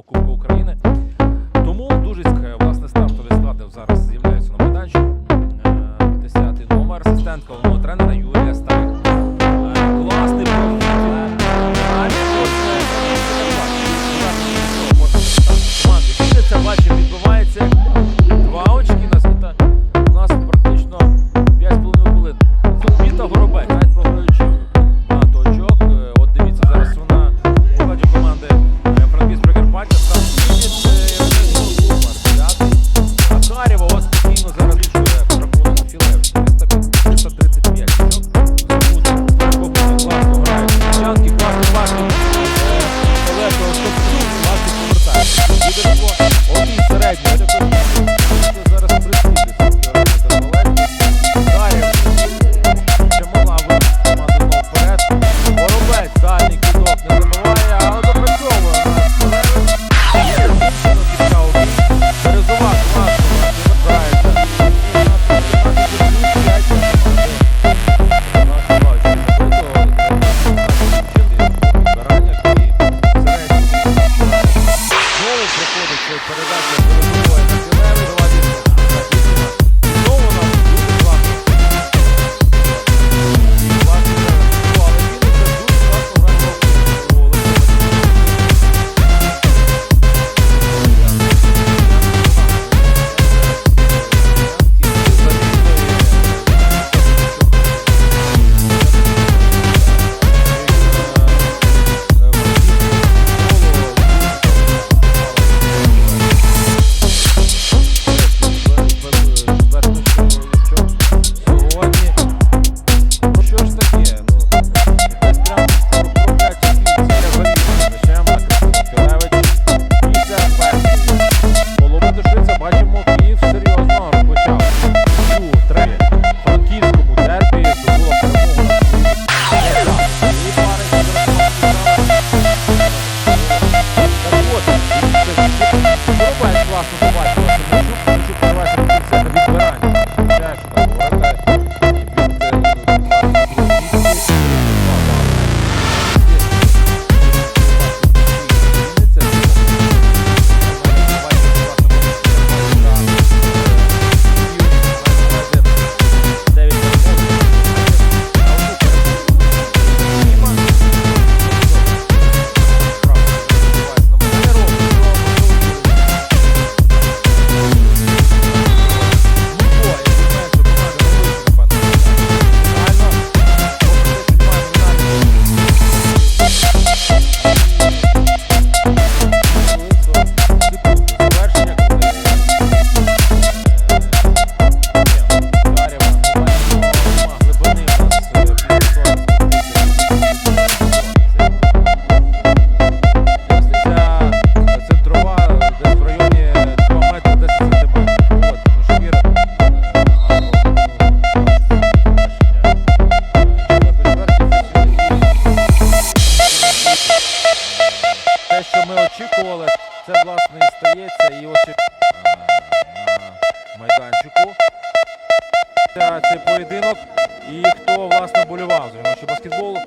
Кубку України. Тому дуже власне стартові склади зараз з'являються на майданчику. Е, десятий номер асистентка головного тренера Юрія Старик. Е, цю передачу. Це, власне, і стається. І ось на майданчику. Це поєдинок. І хто, власне, болював за жіночий баскетбол.